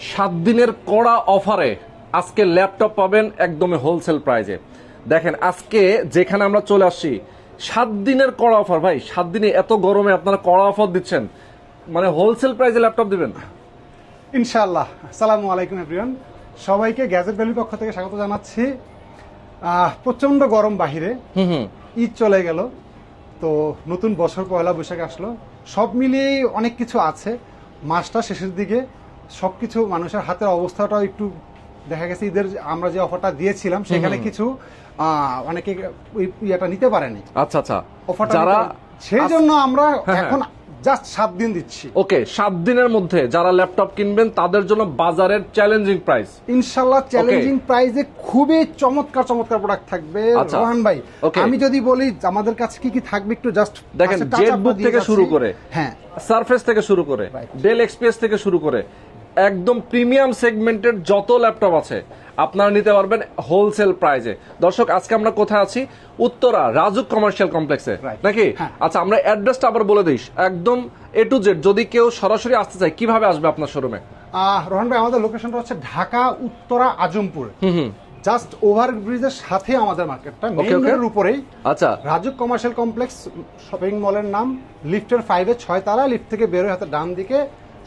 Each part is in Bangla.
সাত দিনের কড়া অফারে আজকে ল্যাপটপ পাবেন একদমই হোলসেল প্রাইজে দেখেন আজকে যেখানে আমরা চলে আসছি সাত দিনের কড়া অফার ভাই সাত দিনে এত গরমে আপনারা কড়া অফার দিচ্ছেন। মানে হোলসেল প্রাইজে ল্যাপটপ দিবেন। ইনশাআল্লাহ। আসসালামু আলাইকুম এভরিওয়ান সবাইকে গ্যাজেট ভ্যালির পক্ষ থেকে স্বাগত জানাচ্ছি। প্রচণ্ড গরম বাহিরে। হুম হুম। ঈদ চলে গেল। তো নতুন বছর পয়লা বৈশাখ আসলো। সব মিলিয়ে অনেক কিছু আছে। মাসটা শেষের দিকে। সবকিছু মানুষের হাতের অবস্থাটাও একটু দেখা গেছে ঈদের আমরা যে অফারটা দিয়েছিলাম সেখানে কিছু অনেকে ইয়েটা নিতে পারেনি। আচ্ছা আচ্ছা। অফারটা যারা সেই জন্য আমরা হ্যাঁ। এখন জাস্ট সাত দিন দিচ্ছি। ওকে সাত দিনের মধ্যে যারা ল্যাপটপ কিনবেন তাদের জন্য বাজারের চ্যালেঞ্জিং প্রাইস ইনশাল্লাহ চ্যালেঞ্জিং প্রাইজে খুবই চমৎকার চমৎকার প্রোডাক্ট থাকবে। আচ্ছা। রোহান ভাই আমি যদি বলি আমাদের কাছে কি কি থাকবে একটু জাস্ট দেখেন, Jetbook থেকে শুরু করে। হ্যাঁ। সারফেস থেকে শুরু করে ডেল এক্সপ্রেস থেকে শুরু করে একদম প্রিমিয়াম সেগমেন্টের যত ল্যাপটপ আছে আপনারা নিতে পারবেন হোলসেল প্রাইজে দর্শক আজকে আমরা কোথায় আছি? উত্তরা রাজুক কমার্শিয়াল কমপ্লেক্সে. নাকি? হ্যাঁ। আচ্ছা আমরা অ্যাড্রেসটা আবার বলে দিস একদম এ টু জেড যদি কেউ সরাসরি আসতে চায় কীভাবে আসবে আপনার শোরুমে আহ, রোহান ভাই আমাদের লোকেশনটা হচ্ছে ঢাকা উত্তরা আজমপুর। হুম হুম। জাস্ট ওভার ব্রিজের সাথে আমাদের মার্কেটটা মেইন রোডের উপরেই। আচ্ছা। রাজুক কমার্শিয়াল কমপ্লেক্স শপিং মলের নাম। লিফটের ফাইভে ছয় তারা লিফট থেকে বেরোয় হাতে ডান দিকে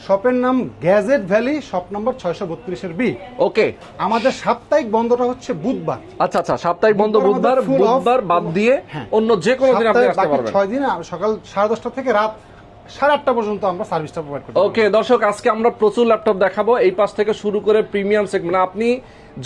শপের নাম গ্যাজেট ভ্যালি শপ নম্বর ছয়শো বত্রিশের বি। ওকে। আমাদের সাপ্তাহিক বন্ধটা হচ্ছে বুধবার। আচ্ছা আচ্ছা সাপ্তাহিক বন্ধ বুধবার বুধবার বাদ দিয়ে হ্যাঁ। অন্য যে কোনো দিন আপনি আসতে পারবেন। ছয় দিন সকাল সাড়ে দশটা থেকে রাত সাড়ে আটটা পর্যন্ত আমরা সার্ভিসটা প্রোভাইড করি ওকে দর্শক আজকে আমরা প্রচুর ল্যাপটপ দেখাবো। এই পাশ থেকে শুরু করে প্রিমিয়াম সেগমেন্ট আপনি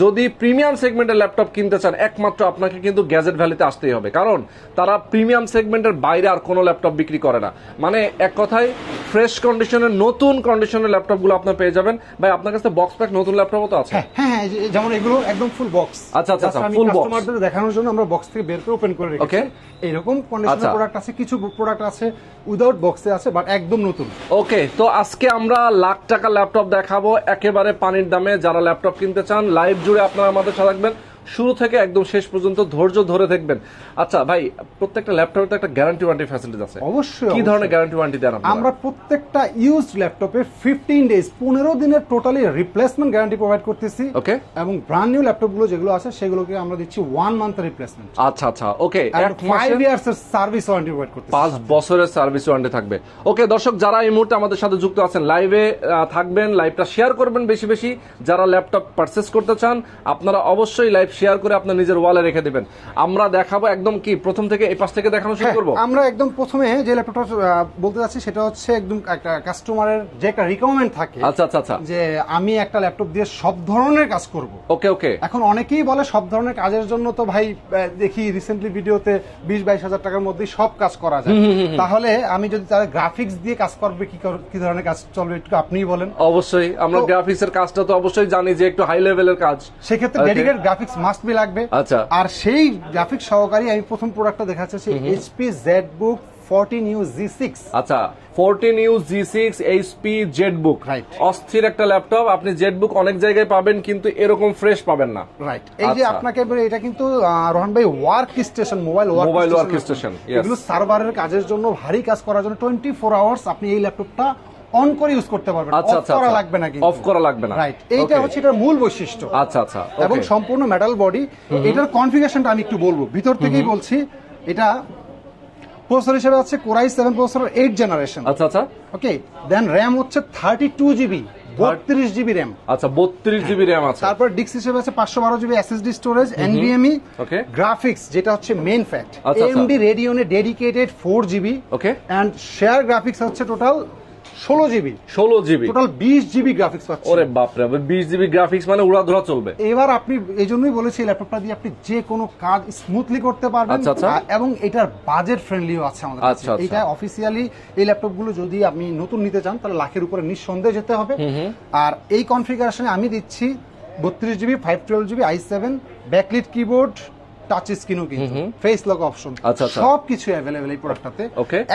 যদি প্রিমিয়াম সেগমেন্টের ল্যাপটপ কিনতে চান একমাত্র আপনাকে কিন্তু গ্যাজেট ভ্যালিতে আসতেই হবে। কারণ তারা প্রিমিয়াম সেগমেন্টের বাইরে আর কোনো ল্যাপটপ বিক্রি করে না। মানে এক কথায় ফ্রেশ কন্ডিশনের নতুন কন্ডিশনের ল্যাপটপগুলো আপনার পেয়ে যাবেন। ভাই আপনার কাছে বক্স প্যাক নতুন ল্যাপটপও তো আছে? হ্যাঁ হ্যাঁ হ্যাঁ, যেমন এগুলো একদম ফুল বক্স আচ্ছা, আচ্ছা, আচ্ছা, full box। কাস্টমারদের দেখানোর জন্য আমরা বক্স থেকে বের করে ওপেন করে রেখেছি। ওকে এরকম কন্ডিশনের। প্রোডাক্ট আছে কিছু প্রোডাক্ট আছে উইদাউট বক্সে আছে বাট একদম নতুন। ওকে তো আজকে আমরা লাখ টাকা ল্যাপটপ দেখাবো। একেবারে পানির দামে যারা ল্যাপটপ কিনতে চান লাইভ জুড়ে আপনারা আমাদের সাথে থাকবেন। শুরু থেকে একদম শেষ পর্যন্ত ধৈর্য ধরে দেখবেন। আচ্ছা ভাই প্রত্যেকটা ল্যাপটপে তো একটা গ্যারান্টি ওয়ারেন্টি ফ্যাসিলিটি আছে। অবশ্যই, কি ধরনের গ্যারান্টি ওয়ারেন্টি দেন আপনারা? আমরা প্রত্যেকটা ইউজড ল্যাপটপে ফিফটিন ডেজ পনেরো দিনের টোটালি রিপ্লেসমেন্ট গ্যারান্টি প্রোভাইড করতেছি। Okay. এবং ব্র্যান্ড নিউ ল্যাপটপগুলো যেগুলো আছে সেগুলোকে আমরা দিচ্ছি ওয়ান মান্থ রিপ্লেসমেন্ট আচ্ছা আচ্ছা ওকে এক ফাইভ ইয়ার্স এর সার্ভিস ওয়ারেন্টি প্রোভাইড করতেছি। পাঁচ বছরের সার্ভিস ওয়ারেন্টি থাকবে। ওকে দর্শক যারা এই মুহূর্তে আমাদের সাথে যুক্ত আছেন লাইভে থাকবেন লাইভটা শেয়ার করবেন বেশি বেশি। যারা ল্যাপটপ পারচেস করতে চান আপনারা অবশ্যই লাইভ শেয়ার করে আপনার নিজের ওয়ালে রেখে দিবেন। আমরা দেখাবো একদম কি প্রথম থেকে এই পাশ থেকে দেখানো শুরু হ্যাঁ, করব? আমরা একদম প্রথমে যে ল্যাপটপটা বলতে যাচ্ছি সেটা হচ্ছে একদম একটা কাস্টমারের যে একটা রিকমেন্ড থাকে আচ্ছা আচ্ছা আচ্ছা। যে আমি একটা ল্যাপটপ দিয়ে সব ধরনের কাজ করব। ওকে ওকে এখন অনেকেই বলে সব ধরনের কাজের জন্য তো ভাই দেখি রিসেন্টলি ভিডিওতে বিশ বাইশ হাজার টাকার মধ্যেই সব কাজ করা যায়। তাহলে আমি যদি তাদের গ্রাফিক্স দিয়ে কাজ করবে কি কি ধরনের কাজ চলবে একটু আপনিই বলেন। অবশ্যই আমরা তো- গ্রাফিক্স এর কাজটা তো অবশ্যই জানি যে একটু হাই লেভেলের কাজ। সেক্ষেত্রে Okay. Dedicate graphics must be লাগবে আচ্ছা। আর সেই গ্রাফিক্স সহকারী আমি প্রথম প্রোডাক্টটা দেখাচ্ছি HP Z Book fourteen U G six আচ্ছা fourteen U G six HP Z Book Right. অস্থির একটা ল্যাপটপ আপনি জেড বুক অনেক জায়গায় পাবেন কিন্তু এরকম ফ্রেশ পাবেন না রাইট এই যে আচ্ছা। আপনাকে এটা কিন্তু রোহান ভাই work station mobile Mobile workstation, yes. এগুলো সার্ভারের কাজের জন্য ভারী কাজ করার জন্য টোয়েন্টি ফোর আওয়ার্স আপনি এই ল্যাপটপটা অন করে ইউজ করতে পারবেন। আচ্ছা অফ আচ্ছা করা আচ্ছা। লাগবে না কিন্তু। অফ করা লাগবে না। রাইট এইটা হচ্ছে এটার মূল বৈশিষ্ট্য। আচ্ছা আচ্ছা এবং সম্পূর্ণ মেটাল বডি এটার কনফিগারেশনটা আমি একটু বলব। ভিতর থেকেই বলছি এটা প্রসেসর হিসেবে আছে core i seven processor eight generation আচ্ছা আচ্ছা। ওকে দেন র্যাম হচ্ছে থার্টি টু জিবি বত্রিশ জিবি র্যাম আচ্ছা বত্রিশ জিবি র্যাম আছে। তারপর ডিস্ক হিসেবে আছে পাঁচশো বারো GB SSD storage NVMe Okay. Graphics যেটা হচ্ছে মেইন ফ্যাক্ট আচ্ছা, আচ্ছা। AMD রেডিওনে dedicated four GB Okay. And share graphics হচ্ছে টোটাল ষোলো জিবি। ষোলো জিবি। টোটাল বিশ জিবি গ্রাফিক্স পাচ্ছে। ওরে বাপরে বিশ জিবি গ্রাফিক্স মানে উড়াধুরা চলবে। এবার আপনি এই জন্যই বলেছি ল্যাপটপটা দিয়ে আপনি যে কোনো কাজ স্মুথলি করতে পারবেন। আচ্ছা, আচ্ছা। এবং এটার বাজেট ফ্রেন্ডলিও আছে আমাদের কাছে। আচ্ছা। এটা অফিসিয়ালি এই ল্যাপটপগুলো যদি আপনি নতুন নিতে চান তাহলে লাখের উপরে নিঃসন্দেহে যেতে হবে। আর এই কনফিগারেশনে আমি দিচ্ছি বত্রিশ GB five twelve GB i seven backlit keyboard touch স্ক্রিনও কিন্তু। ফেস লক অপশন অ্যাভেলেবেল এই প্রোডাক্টটাতে.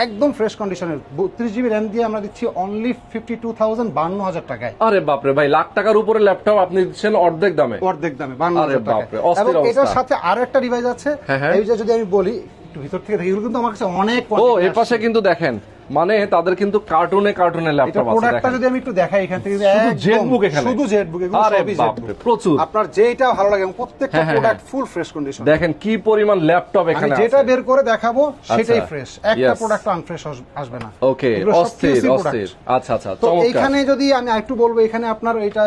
একদম ফ্রেশ কন্ডিশনের বত্রিশ জিবি র্যাম দিয়ে আমরা দিচ্ছি অনলি ফিফটি টু থাউজেন্ড বান্ন হাজার টাকায়। আরে বাপরে ভাই লাখ টাকার উপরে ল্যাপটপ আপনি দিচ্ছেন অর্ধেক দামে। অর্ধেক দামে বান্ন হাজার টাকা এবং এটার সাথে আরও একটা ডিভাইস আছে। হ্যাঁ, হ্যাঁ। এই যে যদি আমি বলি একটু ভিতর থেকে দেখি কিন্তু আমার কাছে অনেক ও এর পাশে কিন্তু দেখেন। মানে তাদের কিন্তু কার্টুনে কার্টুনে ল্যাপটপ আছে প্রোডাক্টটা যদি আমি একটু দেখাই এখান থেকে শুধু জেটবুক এখানে। শুধু জেটবুক এগুলো সবই জেটবুক প্রচুর। আপনার যেটা ভালো লাগে প্রত্যেকটা প্রোডাক্ট ফুল ফ্রেশ কন্ডিশন দেখেন কি পরিমাণ ল্যাপটপ এখানে যেটা বের করে দেখাবো সেটাই আচ্ছা, ফ্রেশ একটা প্রোডাক্ট আনফ্রেশ আসবে না। ওকে অস্থির অস্থির। আচ্ছা আচ্ছা তো এখানে যদি আমি আরেকটু বলব এখানে আপনার এটা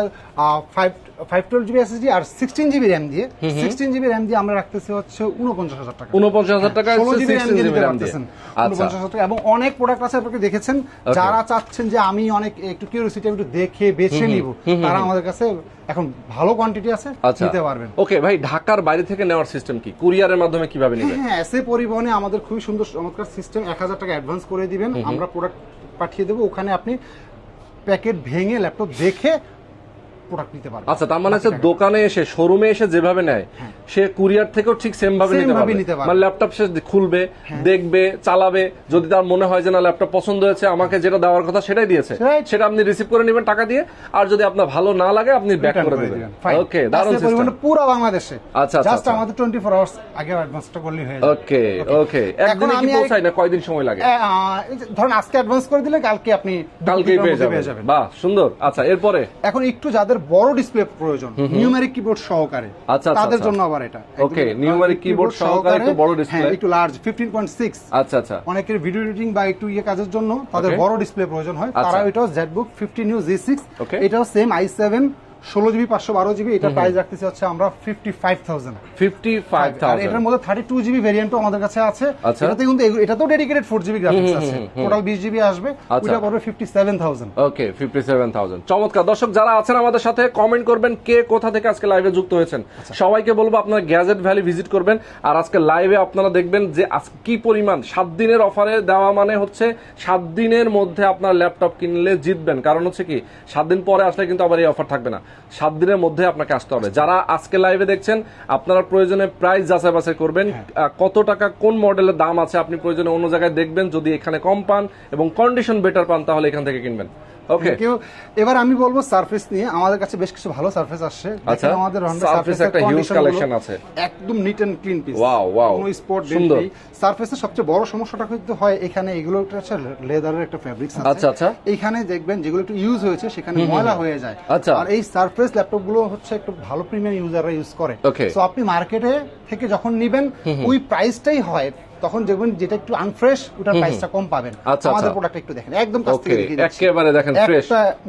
five five twelve GB SSD আর সিক্সটিন জিবি র্যাম দিয়ে সিক্সটিন জিবি র্যাম দিয়ে আমরা রাখতেছি হচ্ছে উনপঞ্চাশ হাজার টাকা। উনপঞ্চাশ হাজার টাকা ষোলো জিবি র্যাম দিয়ে GB নিতে RAM দিয়ে। পারতেছেন আচ্ছা। উনপঞ্চাশ হাজার টাকা। এবং অনেক প্রোডাক্ট আছে আপনাকে দেখেছেন যারা চাচ্ছেন যে আমি অনেক একটু কিউরিয়াসিটি একটু দেখে বেছে নিব তারা আমাদের কাছে এখন ভালো কোয়ান্টিটি আছে আচ্ছা। নিতে পারবেন। ওকে ভাই ঢাকার বাইরে থেকে নেওয়ার সিস্টেম কি? কুরিয়ারের মাধ্যমে কীভাবে নেবেন? হ্যাঁ এসে পরিবহনে আমাদের খুবই সুন্দর চমৎকার সিস্টেম এক হাজার টাকা অ্যাডভান্স করে দিবেন। আমরা প্রোডাক্ট পাঠিয়ে দেবো। ওখানে আপনি প্যাকেট ভেঙে ল্যাপটপ দেখে প্রোডাক্ট নিতে পারবেন আচ্ছা তার মানে হচ্ছে দোকানে এসে শোরুমে এসে যেভাবে নেয় সে কুরিয়ার থেকেও ঠিক সেম ভাবে নিতে পারবে। মানে ল্যাপটপ সে খুলবে দেখবে চালাবে যদি তার মনে হয় যে না ল্যাপটপ পছন্দ হয়েছে আমাকে যেটা দেওয়ার কথা সেটাই দিয়েছে সেটা আপনি রিসিভ করে নেবেন টাকা দিয়ে আর যদি আপনার ভালো না লাগে আপনি ব্যাক করে দেবেন। ওকে দারুণ সিস্টেম পুরো বাংলাদেশে। আচ্ছা, আচ্ছা, জাস্ট আচ্ছা। আমাদের টোয়েন্টি ফোর আওয়ার্স আগে অ্যাডভান্সটা করলেই হয়ে যাবে। ওকে ওকে একদিনে কি পৌঁছায় না কয়দিন সময় লাগে? ধরেন আজকে অ্যাডভান্স করে দিলে কালকে আপনি দুপুরের পেয়ে যাবেন। বাহ সুন্দর। আচ্ছা এরপরে? এখন একটু যাদের বড় ডিসপ্লে প্রয়োজন নিউমেরিক কিবোর্ড সহকারে। আচ্ছা, আচ্ছা, তাদের আচ্ছা। জন্য আবার এটা। ওকে নিউমেরিক কিবোর্ড সহকারে একটু বড় ডিসপ্লে হ্যাঁ, একটু লার্জ ফিফটিন পয়েন্ট সিক্স আচ্ছা আচ্ছা। অনেকের ভিডিও এডিটিং বা একটু ইয়ে কাজের জন্য তাদের বড় ডিসপ্লে প্রয়োজন হয়। আচ্ছা। তারা এটাও ZBook নিউ জি সিক্স এটাও সেম আই সেভেন ষোলো জিবি পাঁচশো বারো জিবি এটা প্রাইস রাখতেছে হচ্ছে আমরা fifty five thousand fifty five এটার মধ্যে থার্টি টু জিবি ভেরিয়েন্টও আমাদের কাছে আছে। আচ্ছা। এটাতে কিন্তু এগু- এটাতেও ডেডিকেটেড ফোর জিবি গ্রাফিক্স আছে। টোটাল বিশ জিবি আসবে। আচ্ছা। ওইটা পড়বে fifty seven thousand okay fifty seven thousand চমৎকার। দর্শক যারা আছেন আমাদের সাথে কমেন্ট করবেন কে কোথা থেকে আজকে লাইভে যুক্ত হয়েছেন। আচ্ছা। সবাইকে বলব আপনারা গ্যাজেট ভ্যালি ভিজিট করবেন। আর আজকে লাইভে আপনারা দেখবেন যে কি পরিমাণ সাত দিনের অফারে দেওয়া মানে হচ্ছে সাত দিনের মধ্যে আপনার ল্যাপটপ কিনলে জিতবেন। কারণ হচ্ছে কি সাত দিন পরে আসলে কিন্তু আবার এই অফার থাকবে না। সাত দিনের মধ্যে আপনাকে আসতে হবে। যারা আজকে লাইভে দেখছেন আপনারা প্রয়োজনে প্রাইস যাচাই বাছাই করবেন। হ্যাঁ। কত টাকা কোন মডেলের দাম আছে আপনি প্রয়োজনে অন্য জায়গায় দেখবেন। যদি এখানে কম পান এবং কন্ডিশন বেটার পান তাহলে এখান থেকে কিনবেন। ওকে কেউ এবার আমি বলব সারফেস নিয়ে। আমাদের কাছে বেশ কিছু ভালো সারফেস আসছে। আচ্ছা, আমাদের Surface একটা collection গুলো আছে। একদম neat and clean piece Wow, wow, কোনো স্পট সুন্দর। সারফেসের সবচেয়ে বড় সমস্যাটা কিন্তু হয় এখানে এগুলো একটা হচ্ছে লেদারের একটা ফেব্রিক্স আছে। আচ্ছা, আচ্ছা। এখানে দেখবেন যেগুলো একটু ইউজ হয়েছে সেখানে ময়লা হয়ে যায়। আচ্ছা। আর এই সারফেস ল্যাপটপগুলো হচ্ছে একটু ভালো প্রিমিয়াম ইউজাররা ইউজ করে। সো আপনি মার্কেটে থেকে যখন নিবেন ওই প্রাইসটাই হয়। তখন দেখবেন যেটা একটু আনফ্রেশ ওটার প্রাইসটা কম পাবেন। আচ্ছা, আমাদের আচ্ছা। প্রোডাক্ট একটু দেখেন। একদম কাছ থেকে একেবারে দেখেন ফ্রেশ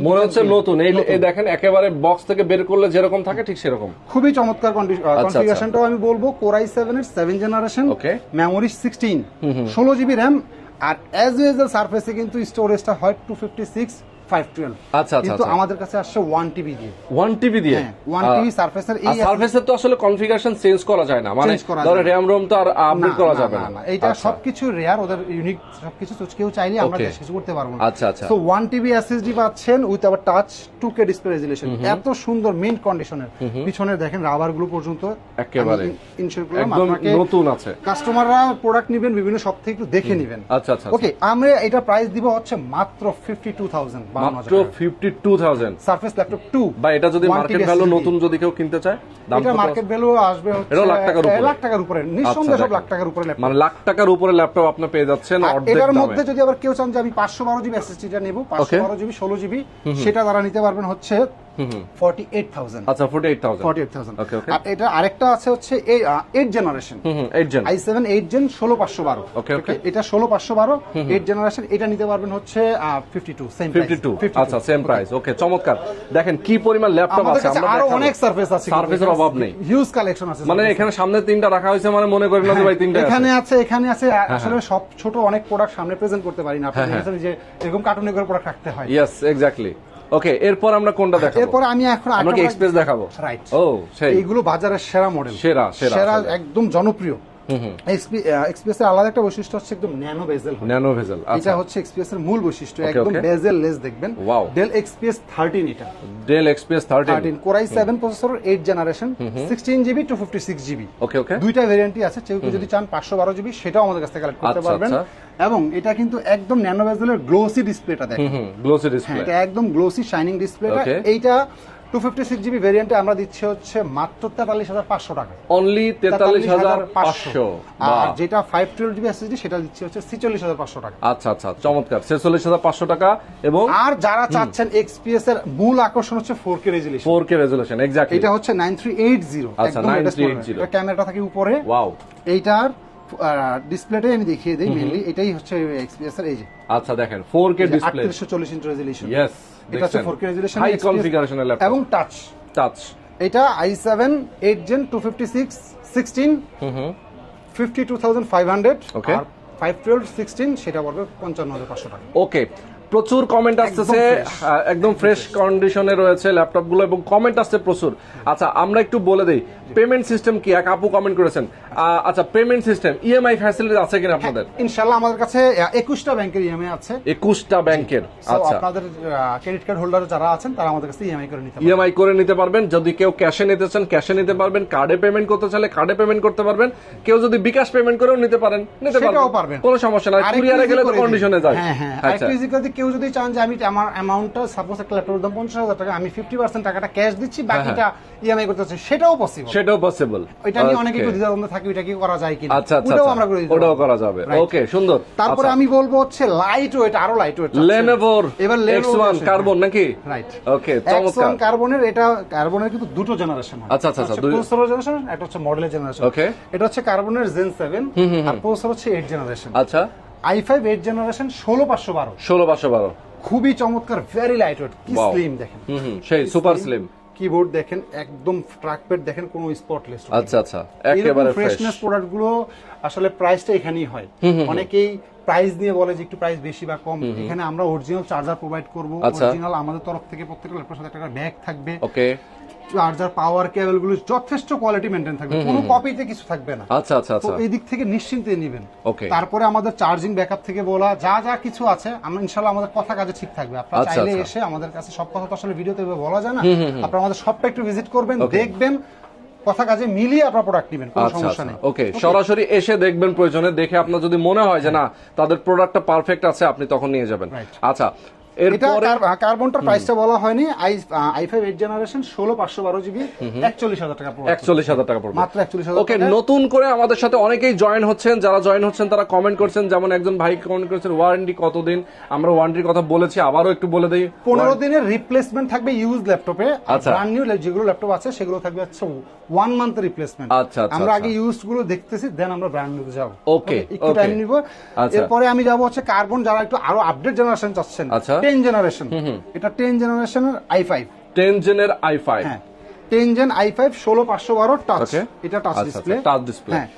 মনে হচ্ছে নতুন। এই দেখেন একেবারে বক্স থেকে বের করলে যেরকম থাকে ঠিক সেরকম। খুবই চমৎকার আচ্ছা। কনফিগারেশনটাও আমি বলব। কোরাই সেভেন এর সেভেন জেনারেশন. মেমোরি সিক্সটিন ষোলো জিবি র্যাম আর অ্যাজ ইউজুয়াল সার্ফেসে কিন্তু স্টোরেজটা হয় টু ফিফটি সিক্স আচ্ছা, আচ্ছা, কিন্তু আচ্ছা। আমাদের কাছে আসছে ওয়ান টিবি দিয়ে। ওয়ান টিভি দিয়ে? 1 TB এর এই সার্ফেসের তো আসলে কনফিগারেশন চেঞ্জ করা যায় না। মানে Change করা ধরে যায় না। র্যাম রোম তো আর আপডেট করা যাবে না, না। না, এটা আচ্ছা। সবকিছু রেয়ার ওদের ইউনিক সবকিছু কেউ চাইলে আমরা কিছু করতে পারব আচ্ছা, আচ্ছা। সো ওয়ান টিবি এসএসডি পাচ্ছেন উইথ আবার touch two K display resolution এত সুন্দর মিন্ট কন্ডিশনের পিছনে দেখেন রাবারগুলো পর্যন্ত। একেবারে। ইনশিওর করলাম। আপনাকে নতুন আছে। কাস্টমাররা প্রোডাক্ট নেবেন বিভিন্ন সব থেকে একটু দেখে নেবেন। আচ্ছা আচ্ছা ওকে আমরা এটা প্রাইস দিব হচ্ছে মাত্র ফিফটি টু থাউজেন্ড মাত্র 52000 সারফেস ল্যাপটপ 2 বা এটা যদি মার্কেট ভ্যালু নতুন যদি কেউ কিনতে চায় দাম এটা মার্কেট ভ্যালু আসবে হচ্ছে লাখ টাকার উপরে? লাখ টাকার উপরে। নিঃসন্দেহে সব লাখ টাকার উপরে ল্যাপটপ মানে লাখ টাকার উপরে ল্যাপটপ আপনি পেয়ে যাচ্ছেন অর্ধেক দামে। মধ্যে যদি আবার কেউ চান যে আমি পাঁচশো বারো জিবি এসএসডিটা নেব পাঁচশো বারো জিবি ষোলো জিবি সেটা তারা নিতে পারবেন হচ্ছে আচ্ছা. আর এটা আরেকটা আছে হচ্ছে জেনারেশন জেন জেন. এটা জেনারেশন নিতে পারবেন হচ্ছে সেম আচ্ছা সেম প্রাইস ওকে চমৎকার। দেখেন কি পরিমাণ ল্যাপটপ আছে কাছে আমরা আরও অনেক সার্ফেস আছে সার্ফেসের অভাব নেই। হিউজ কালেকশন আছে মানে এখানে সামনে তিনটা রাখা হয়েছে মানে মনে করেন না যে ভাই তিনটা এখানে আছে। এখানে আছে আসলে সব ছোট অনেক প্রোডাক্ট সামনে প্রেজেন্ট করতে পারি না। আপনি হ্যাঁ, হ্যাঁ। যে এরকম কার্টুনে করে প্রোডাক্ট রাখতে হয়। ইয়েস এক্স্যাক্টলি ওকে এরপর আমরা কোনটা দেখাবো? এরপর আমি এখন আপনাকে এক্সপ্রেস দেখাবো? রাইট ও সেই। এইগুলো বাজারের সেরা মডেল সেরা, সেরা, সেরা। একদম জনপ্রিয়। এক্সপ্রেস এর আলাদা একটা বৈশিষ্ট্য হচ্ছে একদম ন্যানো বেজেল ন্যানো এটা আচ্ছা। হচ্ছে এক্সপ্রেস এর মূল বৈশিষ্ট্য একদম বেজেল লেস দেখবেন। ডেল এটা। Dell core i processor eight generation sixteen GB two fifty six GB okay okay. দুইটা ভেরিয়েন্টই আছে কেউ যদি চান পাঁচশো বারো জিবি সেটাও আমাদের কাছ থেকে কালেক্ট করতে আচ্ছা, পারবেন। আচ্ছা। এবং এটা কিন্তু একদম ন্যানো বেজেলের গ্লোসি ডিসপ্লেটা দেখেন। গ্লোসি হ্যাঁ ডিসপ্লে এটা একদম গ্লোসি শাইনিং ডিসপ্লেটা এইটা টু ফিফটি সিক্স জিবি ভেরিয়েন্টে আমরা দিচ্ছি হচ্ছে মাত্র তেতাল্লিশ হাজার পাঁচশো টাকা। অনলি তেতাল্লিশ হাজার পাঁচশো। আর যেটা ফাইভ টুয়েলভ জিবি এসএসডি সেটা দিচ্ছি হচ্ছে ছিচল্লিশ হাজার পাঁচশো টাকা। আচ্ছা আচ্ছা চমৎকার। ছেচল্লিশ হাজার পাঁচশো টাকা এবং আর যারা চাচ্ছেন এক্সপিএস এর মূল আকর্ষণ হচ্ছে four K resolution four K resolution exactly এটা হচ্ছে নাইন থ্রি এইট জিরো আচ্ছা, 9380 ক্যামেরাটা থাকে উপরে। ওয়াও এইটার ডিসপ্লেটাই আমি দেখিয়ে দিই মেনলি এটাই হচ্ছে এক্সপিএস এর এই যে। আচ্ছা দেখেন ফোর কে ডিসপ্লে আটত্রিশশো চল্লিশ ইঞ্চ রেজুলেশন ইয়েস এটা হচ্ছে ফোর কে রেজুলেশন হাই কনফিগারেশনের ল্যাপটপ এবং টাচ টাচ এটা i seven eight gen two fifty six sixteen fifty two thousand five hundred Okay. আর ফাইভ টুয়েলভ সিক্সটিন সেটা পড়বে পঞ্চান্ন হাজার পাঁচশো টাকা। ওকে প্রচুর কমেন্ট আসতেছে একদম ফ্রেশ কন্ডিশনে রয়েছে ল্যাপটপগুলো এবং কমেন্ট আসছে প্রচুর। আচ্ছা আমরা একটু বলে দেই পেমেন্ট সিস্টেম কি? এক আপু কমেন্ট করেছেন আচ্ছা পেমেন্ট সিস্টেম ইএমআই ফ্যাসিলিটি আছে কিনা আপনাদের? ইনশাল্লাহ আমাদের কাছে একুশটা ব্যাংকের ইএমআই আছে। একুশটা ব্যাংকের আচ্ছা। আপনাদের ক্রেডিট কার্ড হোল্ডার যারা আছেন তারা আমাদের কাছে ইএমআই করে নিতে ইএমআই করে নিতে পারবেন। যদি কেউ ক্যাশে নিতে চান ক্যাশে নিতে পারবেন। কার্ডে পেমেন্ট করতে চাইলে কার্ডে পেমেন্ট করতে পারবেন। কেউ যদি বিকাশ পেমেন্ট করেও নিতে পারেন নিতে সেটাও পারবেন। কোনো সমস্যা নাই। কুরিয়ারে গেলে তো কন্ডিশনে যায়। হ্যাঁ হ্যাঁ। আচ্ছা। দিই, কেউ যদি চান যে আমি আমার অ্যামাউন্টটা সাপোজ একটা ল্যাপটপের দাম পঞ্চাশ হাজার টাকা আমি ফিফটি পার্সেন্ট টাকাটা ক্যাশ দিচ্ছি বাকিটা ইএমআই করতে হচ্ছে সেটাও পসিবল সেটাও পসিবল ওইটা নিয়ে অনেকে একটু দ্বিধাদ্বন্দ্ব থাকে ওইটা কি করা যায় কিনা? আচ্ছা আচ্ছা ওটাও আচ্ছা। আমরা করে ওটাও করা যাবে। ওকে সুন্দর। তারপরে আমি বলব হচ্ছে লাইট ওয়েট আরও লাইট ওয়েট লেনোভোর এবার কার্বন নাকি? রাইট ওকে চমৎকার। কার্বনের এটা কার্বনের কিন্তু দুটো জেনারেশন হয় আচ্ছা, আচ্ছা, দুই- প্রসেসর জেনারেশন একটা হচ্ছে মডেলের জেনারেশন Okay. এটা হচ্ছে কার্বনের জেন সেভেন আর প্রসেসর হচ্ছে এইট জেনারেশন আচ্ছা। আই ফাইভ এইট জেনারেশন ষোলো পাঁচশো বারো। ষোলো পাঁচশো বারো। খুবই চমৎকার ভেরি লাইট ওয়েট কি স্লিম দেখেন। সেই সুপার স্লিম কিবোর্ড দেখেন একদম ট্র্যাকপ্যাড দেখেন কোনো স্পটলেস আচ্ছা আচ্ছা একেবারে ফ্রেশনেস প্রোডাক্টগুলো আসলে প্রাইসটা এখানেই হয়। অনেকেই প্রাইস নিয়ে বলে যে একটু প্রাইস বেশি বা কম। এখানে আমরা অরিজিনাল চার্জার প্রোভাইড করব আচ্ছা। অরিজিনাল আমাদের তরফ থেকে প্রত্যেকটা ল্যাপটপের সাথে একটা ব্যাগ থাকবে। ওকে চার্জার পাওয়ার কেবলগুলো যথেষ্ট কোয়ালিটি মেনটেন থাকবে। কোনো কপিতে কিছু থাকবে না। আচ্ছা আচ্ছা তো আচ্ছা। এই দিক থেকে নিশ্চিন্তে নেবেন। Okay. তারপরে আমাদের চার্জিং ব্যাকআপ থেকে বলা যা যা কিছু আছে আমরা ইনশাল্লাহ আমাদের কথা কাজে ঠিক থাকবে। আপনারা আচ্ছা, চাইলে আচ্ছা। এসে আমাদের কাছে সব কথা তো আসলে ভিডিওতে বলা যায় না। আপনারা আমাদের সবটা একটু ভিজিট করবেন দেখবেন কথা কাজে মিলিয়ে আপনার প্রোডাক্ট নেবেন কোনো আচ্ছা সমস্যা নেই। ওকে সরাসরি এসে দেখবেন প্রয়োজনে দেখে আপনার যদি মনে হয় যে না তাদের প্রোডাক্টটা পারফেক্ট আছে আপনি তখন নিয়ে যাবেন। আচ্ছা এটা কার- কার্বনটার প্রাইসটা বলা হয়নি। I i five eight generation ষোলো পাঁচশো বারো জিবি একচল্লিশ হাজার টাকা একচল্লিশ হাজার টাকা পড়বে। মাত্র 41,000 ওকে নতুন করে আমাদের সাথে অনেকেই জয়েন হচ্ছেন। যারা জয়েন হচ্ছেন তারা কমেন্ট করছেন। যেমন একজন ভাই কমেন্ট করেছেন ওয়ারেন্টি কতদিন? আমরা ওয়ারেন্টির কথা বলেছি আবারও একটু বলে দিই। পনেরো দিনের রিপ্লেসমেন্ট থাকবে ইউজ ল্যাপটপে আচ্ছা। নিউ যেগুলো ল্যাপটপ আছে সেগুলো থাকবে হচ্ছে ওয়ান মান্থ রিপ্লেসমেন্ট আচ্ছা, আচ্ছা, আমরা আচ্ছা। আগে ইউজগুলো দেখতেছি দেন আমরা ব্র্যান্ড নিউতে যাব। Okay, একটু টাইম নিব। আচ্ছা। এরপরে আমি যাব হচ্ছে কার্বন যারা একটু আরও আপডেট জেনারেশন চাচ্ছেন। আচ্ছা। Ten generation. এটা টেন জেনারেশনের আই ফাইভ টেন জেনের আই ফাইভ হ্যাঁ। টেন জেন আই ফাইভ ষোলো পাঁচশো বারো টাচ এটা টাচ ডিসপ্লে টাচ ডিসপ্লে হ্যাঁ।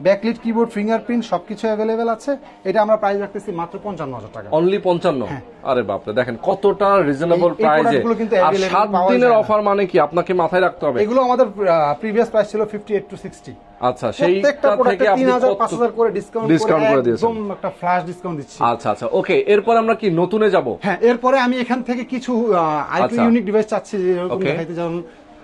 ব্যাকলিট কিবোর্ড ফিঙ্গারপ্রিন্ট সবকিছু অ্যাভেলেবেল আছে। এটা আমরা প্রাইস রাখতেছি মাত্র পঞ্চান্ন হাজার টাকা। অনলি পঞ্চান্ন? আরে বাপরে দেখেন কতটা রিজনেবল কিন্তু আর available সাত দিনের অফার মানে কি? আপনাকে মাথায় রাখতে হবে। এগুলো আমাদের প্রিভিয়াস প্রাইস ছিল ফিফটি এইট টু সিক্সটি আচ্ছা প্রত্যেকটা সেইটা থেকে আপনি তিন হাজার কত- পাঁচ হাজার করে ডিসকাউন্ট ডিসকাউন্ট করে দিয়েছেন। একদম একটা ফ্ল্যাশ ডিসকাউন্ট দিচ্ছি। আচ্ছা আচ্ছা ওকে এরপর আমরা কি নতুনে যাব? হ্যাঁ এরপরে আমি এখান থেকে কিছু আচ্ছা। ইউনিক ডিভাইস চাচ্ছি যেরকম দেখাইতে যেমন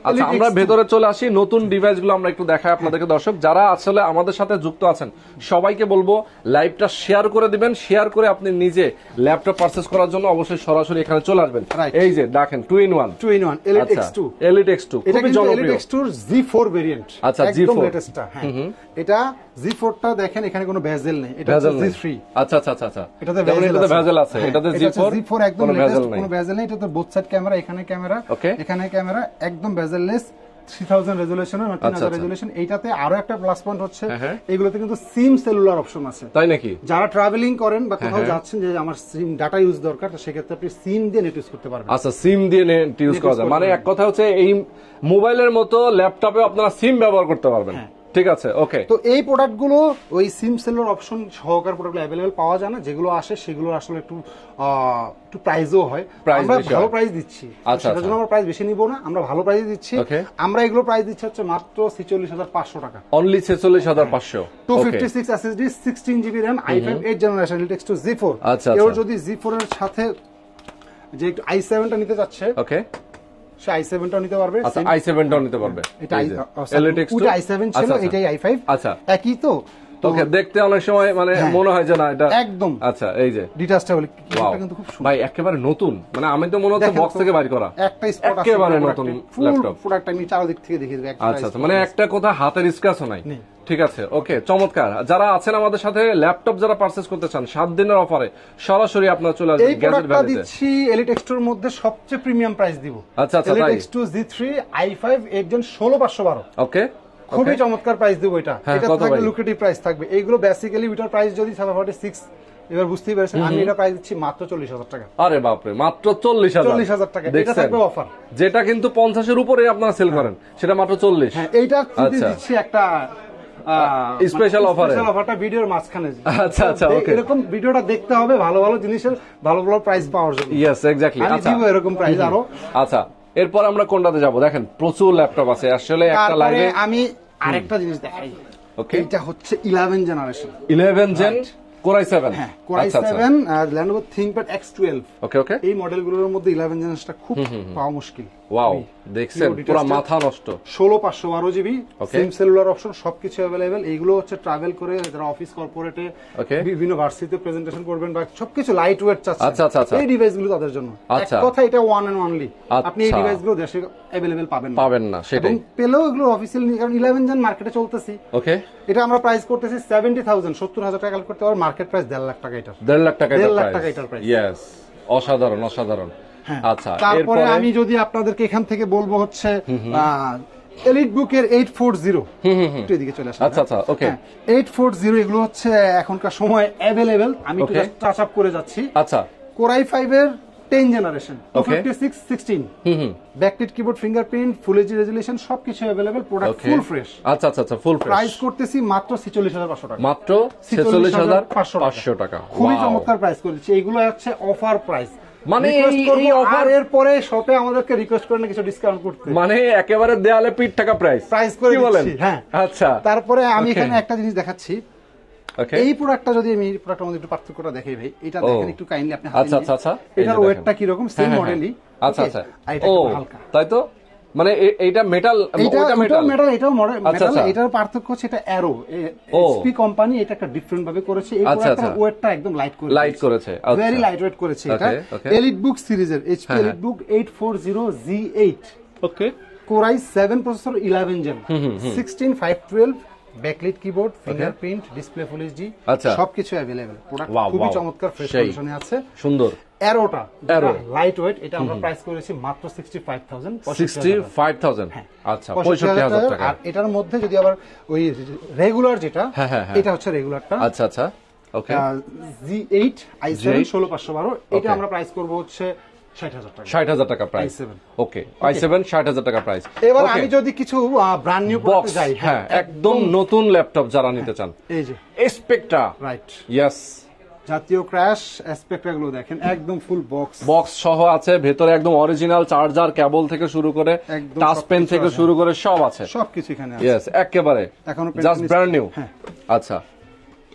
আচ্ছা আমরা ভেতরে চলে আসি। নতুন ডিভাইসগুলো আমরা একটু দেখাই আপনাদেরকে। দর্শক যারা আসলে আমাদের সাথে যুক্ত আছেন সবাইকে বলব লাইভটা শেয়ার করে দিবেন। শেয়ার করে আপনি নিজে ল্যাপটপ পারচেস করার জন্য অবশ্যই সরাসরি এখানে চলে আসবেন। এই যে দেখেন two in one two in one Elite X two Elite X two এটা খুবই Elite X two G four variant আচ্ছা, Z4 লেটেস্টটা হ্যাঁ। এটা জি ফোরটা দেখেন এখানে কোনো ভেজেল নেই। এটা জি থ্রি আচ্ছা আচ্ছা আচ্ছা আচ্ছা। এটাতে ভেজাল আছে। হ্যাঁ, এটাতে এটা জি ফোর একদম কোনো লেটেস্ট নেই কোনো ভেজেল নেই। এটাতে বোথ সাইড ক্যামেরা এখানে ক্যামেরা এখানে ক্যামেরা একদম ভেজেললেস রেজুলেশন আচ্ছা, আচ্ছা। রেজুলেশন এইটাতে আরও একটা প্লাস পয়েন্ট হচ্ছে। হ্যাঁ, হ্যাঁ। এগুলোতে কিন্তু সিম সেলুলার অপশন আছে। তাই নাকি? যারা ট্রাভেলিং করেন বা কোথাও। যাচ্ছেন যে আমার সিম ডাটা ইউজ দরকার তো সেক্ষেত্রে আপনি সিম দিয়ে নেট ইউজ করতে পারবেন। আচ্ছা সিম দিয়ে নেট ইউজ করা যায়। মানে এক কথা হচ্ছে এই মোবাইলের মতো ল্যাপটপে আপনারা সিম ব্যবহার করতে পারবেন। ঠিক আছে ওকে তো এই প্রোডাক্টগুলো ওই সিম সেলের অপশন সহকার প্রোডাক্ট অ্যাভেলেবেল পাওয়া যায় না যেগুলো আসে সেগুলো আসলে একটু একটু প্রাইসও হয়। আমরা ভালো প্রাইস দিচ্ছি। আচ্ছা, সেটার আচ্ছা। জন্য আমরা প্রাইস বেশি নিব না আমরা ভালো প্রাইস দিচ্ছি. আমরা এগুলো প্রাইস দিচ্ছি হচ্ছে মাত্র ছিচল্লিশ হাজার পাঁচশো টাকা। অনলি ছেচল্লিশ হাজার পাঁচশো। Two fifty six SSD sixteen GB RAM i five eight generation text two G four আচ্ছা, এর। যদি জি ফোর এর সাথে যে একটু আই সেভেনটা নিতে চাচ্ছে ওকে সে আই সেভেনটাও নিতে পারবে আচ্ছা Same- আই নিতে পারবে। এটা এই যে, Elite X2 ওটা আই ছিল। এটাই আই আচ্ছা। একই তো ওকে দেখতে অনেক সময় মানে হ্যাঁ। মনে হয় যে না এটা একদম। আচ্ছা এই যে। কিন্তু খুব ভাই একেবারে নতুন। মানে আমি তো মনে হচ্ছে বক্স থেকে বাইর করা। একটা স্পট একেবারে নতুন ল্যাপটপ আমি চারদিক থেকে দেবো আচ্ছা আচ্ছা। মানে একটা কথা হাতের স্ক্র্যাচও নেই। ঠিক আছে ওকে চমৎকার। যারা আছেন আমাদের সাথে ল্যাপটপ যারা পারচেস করতে চান সাত দিনের অফারে সরাসরি আপনার চলে এই আসবেন গ্যাজেট ভ্যালিতে দিচ্ছি এলিট এক্সট্রোর মধ্যে সবচেয়ে প্রিমিয়াম প্রাইস দিব। আচ্ছা, আচ্ছা, এলিট তাই? X two G three i five একজন ষোলো পাঁচশো বারো। ওকে খুবই চমৎকার প্রাইস দিব এটা। হ্যাঁ, এটা থাকবে লুকেটিভ প্রাইস থাকবে। এইগুলো বেসিক্যালি ওইটার প্রাইস যদি সেভেন ফর্টি সিক্স এবার বুঝতেই পারছেন আমি এটা প্রাইস দিচ্ছি মাত্র চল্লিশ হাজার টাকা। আরে বাপরে মাত্র চল্লিশ হাজার। 40,000 টাকা। এটা থাকবে offer। যেটা কিন্তু পঞ্চাশের উপরে আপনারা সেল করেন সেটা মাত্র চল্লিশ। হ্যাঁ এইটা আচ্ছা। দিচ্ছি একটা Offer এ। স্পেশাল অফারটা ভিডিওর মাঝখানে আচ্ছা, আচ্ছা, okay. এরকম ভিডিওটা দেখতে হবে ভালো ভালো জিনিসের ভালো ভালো প্রাইস পাওয়ার জন্য। ইয়েস এক্স্যাক্টলি আচ্ছা। এরকম প্রাইস আরও। আচ্ছা এরপর আমরা কোনটাতে যাব? দেখেন প্রচুর ল্যাপটপ আছে। আসলে একটা লাইভে আমি আরেকটা জিনিস দেখাই। ওকে এইটা হচ্ছে eleven generation eleven gen core i seven হ্যাঁ কোরাই আচ্ছা। আচ্ছা সেভেন আর ল্যানোভো থিংকপ্যাড ওকে ওকে এই মডেলগুলোর মধ্যে ইলেভেন জেনারেশনটা খুব পাওয়া মুশকিল। ওয়াও দেখছেন পুরো মাথা নষ্ট। ষোলো পাঁচশো বারো জিবি সিম সেলুলার অপশন সবকিছু অ্যাভেলেবেল এইগুলো হচ্ছে ট্রাভেল করে যারা অফিস কর্পোরেটে. বিভিন্ন ভার্সিটিতে প্রেজেন্টেশন করবেন বা সবকিছু লাইট ওয়েট চাচ্ছে আচ্ছা, আচ্ছা, আচ্ছা। এই ডিভাইসগুলো তাদের জন্য। আচ্ছা। এক কথা এটা ওয়ান এন্ড অনলি আপনি এই আচ্ছা। ডিভাইসগুলো দেশে অ্যাভেলেবেল পাবেন না। পাবেন না সেটাই। পেলেও এগুলো অফিসিয়াল কারণ ইলেভেন জন মার্কেটে চলতেছি। ওকে এটা আমরা প্রাইস করতেছি সেভেন্টি থাউজেন্ড সত্তর হাজার টাকা করতে পারব। মার্কেট প্রাইস দেড় লাখ টাকা দেড় লাখ টাকা দেড় লাখ টাকা এটার। ইয়েস অসাধারণ অসাধারণ। আচ্ছা তারপরে আমি যদি আপনাদেরকে এখান থেকে বলব হচ্ছে এলিট বুকের এইট ফোর জিরো একটু এদিকে চলে আচ্ছা, আচ্ছা, okay. এইট ফোর জিরো এগুলো হচ্ছে এখনকার সময় অ্যাভেলেবেল আমি একটু টাচ আপ করে যাচ্ছি। আচ্ছা। কোরাই ফাইভ এর ten generation. Fifty six sixteen backlit keyboard fingerprint full HD resolution সবকিছু অ্যাভেলেবেল প্রোডাক্ট ফুল ফ্রেশ আচ্ছা আচ্ছা আচ্ছা ফুল প্রাইস প্রাইস করতেছি মাত্র ছেচল্লিশ হাজার পাঁচশো টাকা। মাত্র ছেচল্লিশ হাজার পাঁচশো টাকা। খুবই চমৎকার প্রাইস করেছি। এইগুলো হচ্ছে অফার প্রাইস মানে এই- এর পরে শপে আমাদেরকে রিকোয়েস্ট করেন কিছু ডিসকাউন্ট করতে। মানে একেবারে দেয়ালে পিট টাকা প্রাইস প্রাইস করে বলেন? হ্যাঁ। আচ্ছা। তারপরে আমি এখানে একটা জিনিস দেখাচ্ছি। ওকে এই প্রোডাক্টটা যদি আমি প্রোডাক্টের মধ্যে একটু পার্থক্যটা দেখাই ভাই। এটা দেখেন একটু কাইন্ডলি আপনি আচ্ছা আচ্ছা আচ্ছা। এটার ওয়েটটা কি রকম সেম মডেলই। আচ্ছা আচ্ছা। ও হালকা। তাই তো? মানে এ- এইটা মেটাল এটা ওটা এটাও মেটাল মেটাল এটাও মডেল আচ্ছা, মেটাল আচ্ছা। এটার পার্থক্য হচ্ছে এটা অ্যারো ও। এসপি কোম্পানি এটা একটা ডিফারেন্ট ভাবে করেছে এই আচ্ছা, প্রোডাক্টের আচ্ছা। ওয়েটটা একদম লাইট করে লাইট করেছে আচ্ছা। ভেরি লাইট ওয়েট করেছে এটা Okay, okay. এলিট বুক সিরিজের এইচপি হ্যাঁ, elite book 840Z8 okay core i 7 processor 11 gen 16 512 backlit keyboard fingerprint display full HD আচ্ছা। সবকিছু अवेलेबल প্রোডাক্ট Wow, খুবই wow. চমৎকার ফ্রেশ সেই। কন্ডিশনে আছে সুন্দর অ্যারোটা Arrow। লাইট ওয়েট এটা আমরা প্রাইস করেছি মাত্র 65000 সিক্সটি ফাইভ থাউজেন্ড আচ্ছা পঁয়ষট্টি হাজার টাকা। আর এটার মধ্যে যদি আবার ওই রেগুলার যেটা হ্যাঁ, হ্যাঁ, হ্যাঁ। এটা হচ্ছে রেগুলারটা আচ্ছা আচ্ছা। ওকে আই সেভেন ষোলো পাঁচশো বারো এটা আমরা প্রাইস করব হচ্ছে ষাট হাজার টাকা। ষাট হাজার টাকা প্রাইস ওকে আই সেভেন ষাট হাজার টাকা প্রাইস এবার আমি যদি কিছু ব্র্যান্ড নিউ বক্স যাই হ্যাঁ একদম নতুন ল্যাপটপ যারা নিতে চান। এই যে। স্পেকটা রাইট ইয়েস জাতীয় ক্র্যাশ অ্যাসপেক্টরা গুলো দেখেন একদম ফুল বক্স বক্স সহ আছে ভেতরে একদম অরিজিনাল চার্জার কেবল থেকে শুরু করে টাচ পেন থেকে শুরু করে সব আছে। সবকিছু এখানে আছে। ইয়েস একেবারে। এখনও জাস্ট ব্র্যান্ড নিউ হ্যাঁ। আচ্ছা।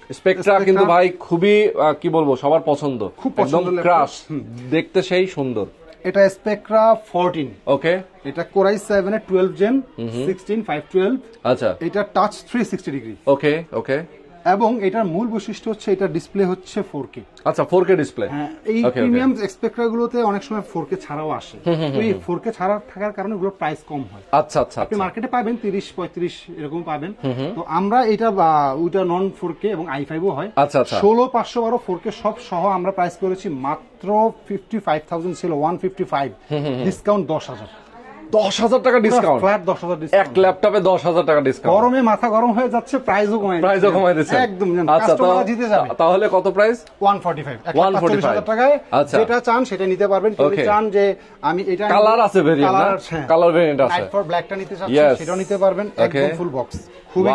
স্পেকট্রা কিন্তু ভাই খুবই কি বলব সবার পছন্দ। খুব laptop। ক্রাশ দেখতে সেই সুন্দর। এটা স্পেকট্রা ফোরটিন ওকে এটা কোরাই সেভেন এর twelve gen sixteen five twelve আচ্ছা। এটা touch three sixty degree okay okay এবং এটার মূল বৈশিষ্ট্য হচ্ছে এটা ডিসপ্লে হচ্ছে ফোর কে আচ্ছা ফোর কে ডিসপ্লে হ্যাঁ, এই প্রিমিয়াম এক্সপেক্টর গুলোতে অনেক সময় ফোর কে ছাড়াও আসে। তো এই ফোর কে ছাড়া থাকার কারণে ওগুলোর প্রাইস কম হয়। আচ্ছা আচ্ছা আপনি আচ্ছা। মার্কেটে পাবেন তিরিশ পঁয়ত্রিশ এরকম পাবেন। তো আমরা এটা ওইটা নন ফোর কে এবং আই ফাইভও হয়। আচ্ছা, আচ্ছা। ষোলো পাঁচশো বারো ফোর কে সব সহ আমরা প্রাইস করেছি মাত্র ফিফটি ফাইভ থাউজেন্ড ছিল ওয়ান ফিফটি ফাইভ ডিসকাউন্ট দশ হাজার। দশ হাজার টাকা ডিসকাউন্ট ফ্ল্যাট দশ হাজার এক ল্যাপটপে দশ হাজার টাকা ডিসকাউন্ট গরমে মাথা গরম হয়ে যাচ্ছে প্রাইসও কমে প্রাইসও কমাই দিচ্ছে। একদম আচ্ছা জিতে যাবে। তাহলে কত প্রাইস 145 145 হাজার টাকায় আচ্ছা। যেটা চান সেটা নিতে পারবেন। যদি চান যে আমি এটা কালার আছে ভেরিয়েন্ট কালার ভেরিয়েন্ট আছে ব্ল্যাকটা নিতে চাচ্ছেন পারবেন একদম ফুল বক্স খুবই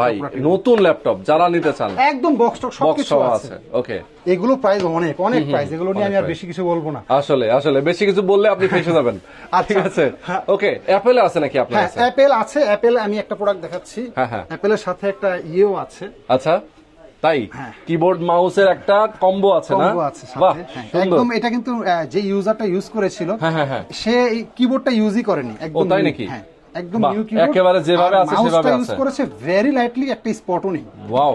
ভাই নতুন ল্যাপটপ যারা নিতে চান একদম বক্স টক সবকিছু আছে। ওকে এগুলো প্রাইস অনেক অনেক প্রাইস এগুলো নিয়ে আমি আর বেশি কিছু বলব না। আসলে আসলে বেশি কিছু বললে আপনি ফেসে যাবেন। আচ্ছা। ঠিক আছে? হ্যাঁ। ওকে অ্যাপেল আছে নাকি আপনার হ্যাঁ কাছে? অ্যাপেল আছে অ্যাপেল আমি একটা প্রোডাক্ট দেখাচ্ছি। হ্যাঁ, হ্যাঁ। অ্যাপেলের সাথে একটা ইয়েও আছে। আচ্ছা তাই? হ্যাঁ। কিবোর্ড মাউসের একটা কম্বো আছে না? বাহ হ্যাঁ, একদম এটা কিন্তু যে ইউজারটা ইউজ করেছিল হ্যাঁ হ্যাঁ হ্যাঁ। সে কিবোর্ডটা ইউজই করেনি একদম তাই নাকি? হ্যাঁ। একদম নিউ কিবোর্ড একেবারে যেভাবে আছে সেভাবে ইউজ করেছে ভেরি লাইটলি একটা স্পটও নেই। ওয়াও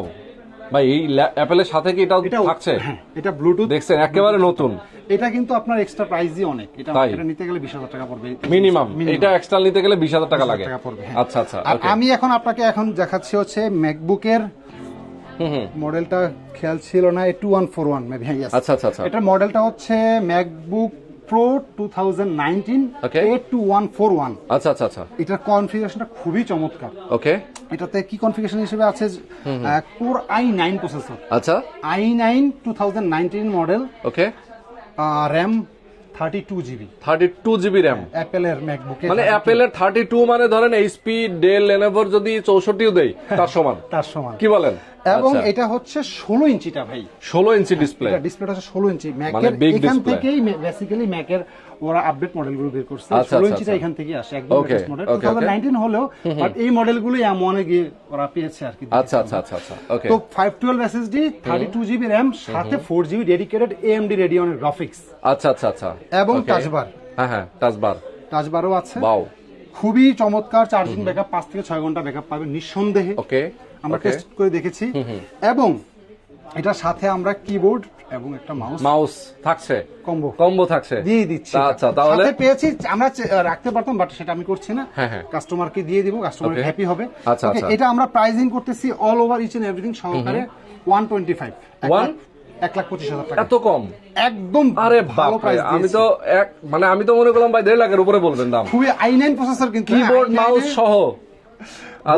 ভাই এই অ্যাপেলের সাথে কি এটাও এটা থাকছে? হ্যাঁ এটা ব্লুটুথ দেখছেন একেবারে নতুন। এটা কিন্তু আপনার এক্সট্রা প্রাইসই অনেক। এটা এটা নিতে গেলে বিশ হাজার টাকা পড়বে। মিনিমাম। এটা এক্সট্রা নিতে গেলে বিশ হাজার টাকা 20,000 লাগে। টাকা পড়বে, হ্যাঁ। আচ্ছা আচ্ছা আর আমি এখন আপনাকে এখন দেখাচ্ছি হচ্ছে ম্যাকবুকের মডেলটা খেয়াল ছিল না টু ওয়ান ফোর ওয়ান আচ্ছা আচ্ছা আচ্ছা। এটার মডেলটা হচ্ছে MacBook Pro two thousand nineteen Okay. A two one four one আচ্ছা আচ্ছা আচ্ছা। এটার কনফিগারেশনটা খুবই চমৎকার। ওকে এটাতে কি কনফিগারেশন হিসেবে আছে? কোর আই নাইন প্রসেসর আচ্ছা। I nine two thousand nineteen model okay RAM thirty two GB thirty two GB RAM অ্যাপেলের ম্যাকবুকে মানে অ্যাপেলের মানে ধরেন এইচপি ডেল লেনোভোর যদি চৌষট্টিও দেয় তার সমান। তার সমান। কি বলেন? এবং আচ্ছা। এটা হচ্ছে ষোলো ইঞ্চিটা ভাই। ষোলো ইঞ্চি ডিসপ্লে ডিসপ্লেটা হচ্ছে ষোলো ইঞ্চি। ম্যাকের মানে এখান থেকেই বেসিক্যালি ম্যাকের ওরা আপডেট মডেলগুলো বের করছে। আচ্ছা, ষোলো আচ্ছা, ইঞ্চিটা আচ্ছা। এখান থেকেই আসে একদম latest model two thousand nineteen হলেও বাট এই মডেলগুলো এমনে গিয়ে ওরা পেয়েছে আর কি আচ্ছা আচ্ছা আচ্ছা আচ্ছা তো five twelve SSD thirty two GB RAM সাথে ফোর জিবি ডেডিকেটেড এএমডি রেডিয়নের গ্রাফিক্স আচ্ছা আচ্ছা আচ্ছা এবং Okay. টাচ হ্যাঁ হ্যাঁ টাচ বার টাচ আছে খুবই চমৎকার চার্জিং ব্যাকআপ পাঁচ থেকে ছয় ঘণ্টা ব্যাকআপ পাবে নিঃসন্দেহে। ওকে আমরা টেস্ট করে দেখেছি। এবং এটার সাথে আমরা কিবোর্ড এবং একটা মাউস মাউস থাকছে। কম্বো কম্বো থাকছে। দিয়ে দিচ্ছি। আচ্ছা তাহলে? সাথে পেয়েছি আমরা রাখতে পারতাম বাট সেটা আমি করছি না। হ্যাঁ, হ্যাঁ। কাস্টমারকে দিয়ে দিব কাস্টমার হ্যাপি হবে। আচ্ছা, আচ্ছা। এটা আমরা প্রাইজিং করতেছি all over each and everything সহকারে ওয়ান টোয়েন্টি ফাইভ One? এক লাখ পঁচিশ হাজার টাকা। এত কম? একদম আরে ভালো প্রাইস আমি তো এক মানে আমি তো মনে করলাম ভাই দেড় লাখের উপরে বলবেন দাম। খুবই আই নাইন প্রসেসর কিন্তু কিবোর্ড মাউস সহ।